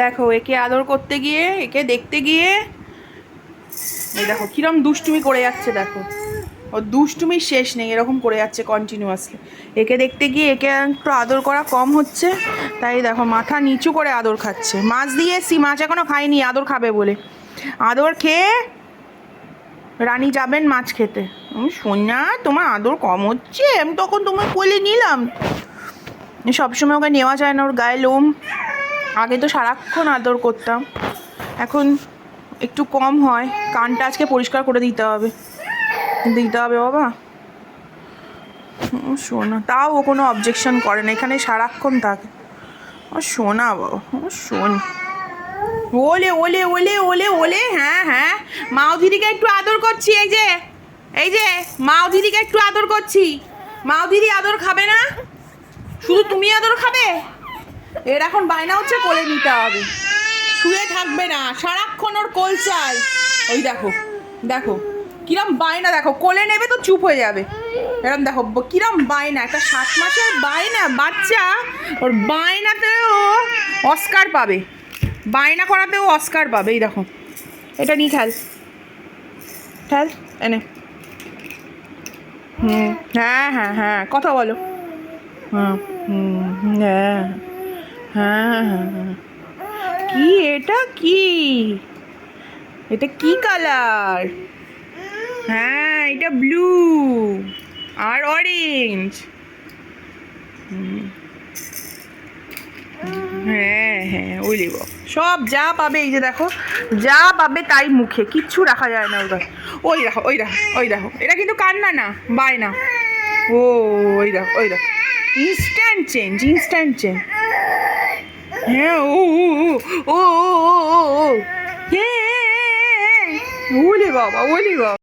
দেখো, একে আদর করতে গিয়ে, একে দেখতে গিয়ে, এই দেখো, কিরম দুষ্টুমি করে যাচ্ছে, দেখো। ও দুষ্টুমির শেষ নেই, এরকম করে যাচ্ছে কন্টিনিউয়াসলি একে দেখতে গিয়ে, একে একটু আদর করা কম হচ্ছে। তাই দেখো, মাথা নিচু করে আদর খাচ্ছে। মাছ দিয়ে এসছি মাছ এখনও খাইনি আদর খাবে বলে। আদর খেয়ে রানী যাবেন মাছ খেতে। সোনা, তোমার আদর কম হচ্ছে? আমি তখন তোমার কোলে নিলাম। সবসময় ওকে নেওয়া যায় না, ওর গায়ে লোম। আগে তো সারাক্ষণ আদর করতাম। এখন একটু কম হয়। কানটা আজকে পরিষ্কার করে দিতে হবে। দিতে হবে বাবা। ও শোনা তাও ও কোনো অবজেকশন করে না। এখানে সারাক্ষণ থাকে। ও শোনা বাবা, ও শোন ওলে ওলে ওলে ওলে ওলে হ্যাঁ হ্যাঁ। মাও দিদিকে একটু আদর করছি, এই যে। এই যে, মাও দিদিকে একটু আদর করছি। মাও দিদি আদর খাবে না? শুধু তুমি আদর খাবে? এর এখন বায়না হচ্ছে কোলে নিতে হবে। শুয়ে থাকবে না, সারাক্ষণ ওর কোল চাই। ওই দেখো দেখো, কিরম বায়না, দেখো, কোলে নেবে তো চুপ হয়ে যাবে। এরকম দেখো কিরম বায়না, একটা সাত মাসের বায়না, বাচ্চা, ওর বায়নাতেও অস্কার পাবে। বায়না করাতেও অস্কার পাবে, এই দেখো। এটা নিয়ে খেল। খেল, এনে। হুম হ্যাঁ হ্যাঁ হ্যাঁ কথা বলো। হুম হুম হ্যাঁ। হ্যাঁ হ্যাঁ কি এটা কি? এটা কি কালার হ্যাঁ এটা ব্লু আর অরেঞ্জ হ্যাঁ হ্যাঁ ওইলি বাবা। সব যা পাবে, এই যে দেখো, যা পাবে তাই মুখে, কিচ্ছু রাখা যায় না ওটা ওই দেখো ওই দেখো ওই দেখো। এটা কিন্তু কান্না না, বায়না। ও, ওই দেখো ওই দেখো। ইনস্ট্যান্ট চেঞ্জ ইনস্ট্যান্ট চেঞ্জ হ্যাঁ ও ও ও ও ও ও ও হ্যাঁ ওলে বাবা ওলে বাবা